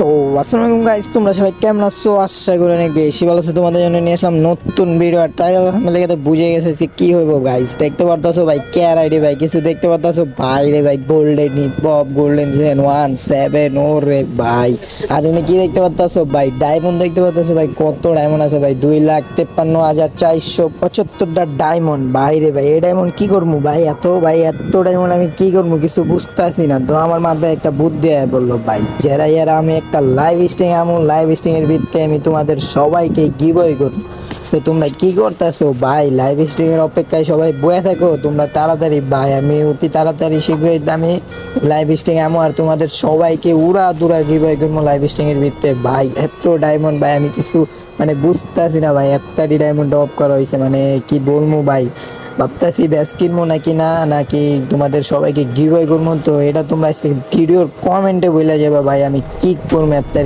তো, আসসালামু আলাইকুম গাইস তোমরা সবাই কেমন আছো? আশা করি অনেক বেশি ভালো আছো। তোমাদের জন্য নিয়ে আসলাম নতুন ভিডিও আর তাই আলহামদুলিল্লাহ বুঝে গেছে যে কি হইব গাইস দেখতে পারতাছো ভাই কেয়ার আইডি ভাই, কিছু দেখতে পারতাছো? ভাই রে ভাই golden hip golden gen one seven ও রে ভাই। আর তুমি কি দেখতে পারতাছো? ভাই ডায়মন্ড দেখতে পারতাছো? ভাই, কত ডায়মন্ড আছে ভাই? দুই লাখ তেপ্পান্ন হাজার চারশো পঁচাত্তরটা ডায়মন্ড ভাই রে ভাই, এই ডায়মন্ড কি করব ভাই? এত ভাই, এত ডায়মন্ড আমি কি করব কিছু বুঝতেছি না। তো আমার মাথায় একটা বুদ্ধি বলল ভাই, যারা ইয়ারা আমি একটা লাইভ স্টিং এমন লাইভ স্টিং এর ভিত্তিতে আমি তোমাদের সবাইকে গিভওয়ে করব। তো তোমরা কি করতেছো? ভাই লাইভ স্টিং এর অপেক্ষায় সবাই বয়ে থাকো। তোমরা তাড়াতাড়ি, ভাই, আমি অতি তাড়াতাড়ি শীঘ্রই আমি লাইভ স্টিং এমন আর তোমাদের সবাইকে উড়া দুরা গিভওয়ে করব লাইভ স্টিং এর ভিত্তিতে। ভাই, এত ডায়মন্ড ভাই, আমি কিছু মানে বুঝতেছি না, ভাই। একটাটি ডায়মন্ড অফ করা হয়েছে মানে কি বলব, ভাই? ভাবতেছি ব্যাস কিনবো নাকি না, নাকি তোমাদের সবাইকে গিভওয়ে করব? তো এটা তোমরা আজকে ভিডিওর কমেন্টে বলে যাবে ভাই, আমি কি করব একটা